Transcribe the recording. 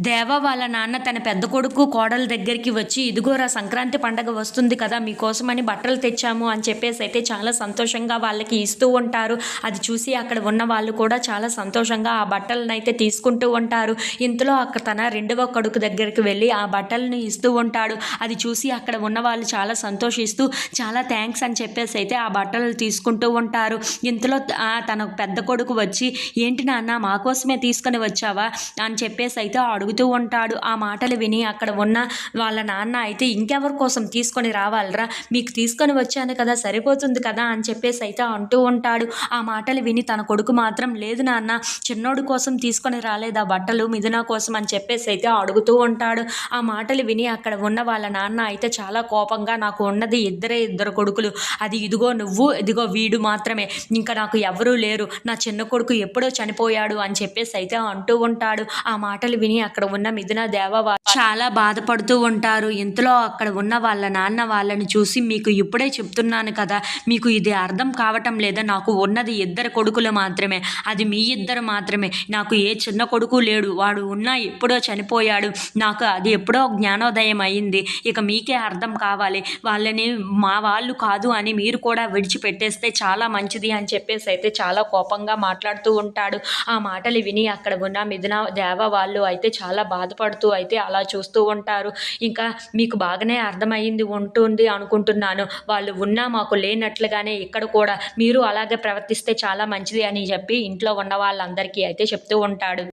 దేవ వాళ్ళ నాన్న తన పెద్ద కొడుకు కోడల దగ్గరికి వచ్చి ఇదిగోరా సంక్రాంతి పండగ వస్తుంది కదా మీకోసమని బట్టలు తెచ్చాము అని చెప్పేసి అయితే చాలా సంతోషంగా వాళ్ళకి ఇస్తూ ఉంటారు. అది చూసి అక్కడ ఉన్న వాళ్ళు కూడా చాలా సంతోషంగా ఆ బట్టలను అయితే తీసుకుంటూ ఉంటారు. ఇంతలో అక్కడ తన రెండవ కొడుకు దగ్గరికి వెళ్ళి ఆ బట్టలను ఇస్తూ ఉంటాడు. అది చూసి అక్కడ ఉన్న వాళ్ళు చాలా సంతోషిస్తూ చాలా థ్యాంక్స్ అని చెప్పేసి అయితే ఆ బట్టలు తీసుకుంటూ ఉంటారు. ఇంతలో ఆ తన పెద్ద కొడుకు వచ్చి ఏంటి నాన్న మా కోసమే తీసుకొని వచ్చావా? అని చెప్పేసి అయితే అడుగుతూ ఉంటాడు. ఆ మాటలు విని అక్కడ ఉన్న వాళ్ళ నాన్న అయితే ఇంకెవరి కోసం తీసుకొని రావాలరా? మీకు తీసుకొని వచ్చాను కదా సరిపోతుంది కదా అని చెప్పేసి అయితే అంటూ ఉంటాడు. ఆ మాటలు విని తన కొడుకు మాత్రం లేదు నాన్న చిన్నోడు కోసం తీసుకొని రాలేదా బట్టలు మిథున కోసం? అని చెప్పేసి అయితే అడుగుతూ ఉంటాడు. ఆ మాటలు విని అక్కడ ఉన్న వాళ్ళ నాన్న అయితే చాలా కోపంగా నాకు ఉన్నది ఇద్దరే ఇద్దరు కొడుకులు. అది ఇదిగో నువ్వు ఇదిగో వీడు మాత్రమే. ఇంకా నాకు ఎవరూ లేరు. నా చిన్న కొడుకు ఎప్పుడో చనిపోయాడు అని చెప్పేసి అయితే అంటూ ఉంటాడు. ఆ మాటలు విని అక్కడ ఉన్న మిథున దేవ చాలా బాధపడుతూ ఉంటారు. ఇంతలో అక్కడ ఉన్న వాళ్ళ నాన్న వాళ్ళని చూసి మీకు ఇప్పుడే చెప్తున్నాను కదా మీకు ఇది అర్థం కావటం లేదా? నాకు ఉన్నది ఇద్దరు కొడుకులు మాత్రమే. అది మీ ఇద్దరు మాత్రమే. నాకు ఏ చిన్న కొడుకు లేడు. వాడు ఉన్నా ఎప్పుడో చనిపోయాడు. నాకు అది ఎప్పుడో జ్ఞానోదయం అయింది. ఇక మీకే అర్థం కావాలి. వాళ్ళని మా వాళ్ళు కాదు అని మీరు కూడా విడిచిపెట్టేస్తే చాలా మంచిది అని చెప్పేసి అయితే చాలా కోపంగా మాట్లాడుతూ ఉంటాడు. ఆ మాటలు విని అక్కడ ఉన్న మిథున దేవ వాళ్ళు అయితే చాలా బాధపడుతూ అయితే అలా చూస్తూ ఉంటారు. ఇంకా మీకు బాగానే అర్థమయ్యింది ఉంటుంది అనుకుంటున్నాను. వాళ్ళు ఉన్నా మాకు లేనట్లుగానే ఇక్కడ కూడా మీరు అలాగే ప్రవర్తిస్తే చాలా మంచిది అని చెప్పి ఇంట్లో ఉన్న వాళ్ళందరికీ అయితే చెప్తూ ఉంటాడు.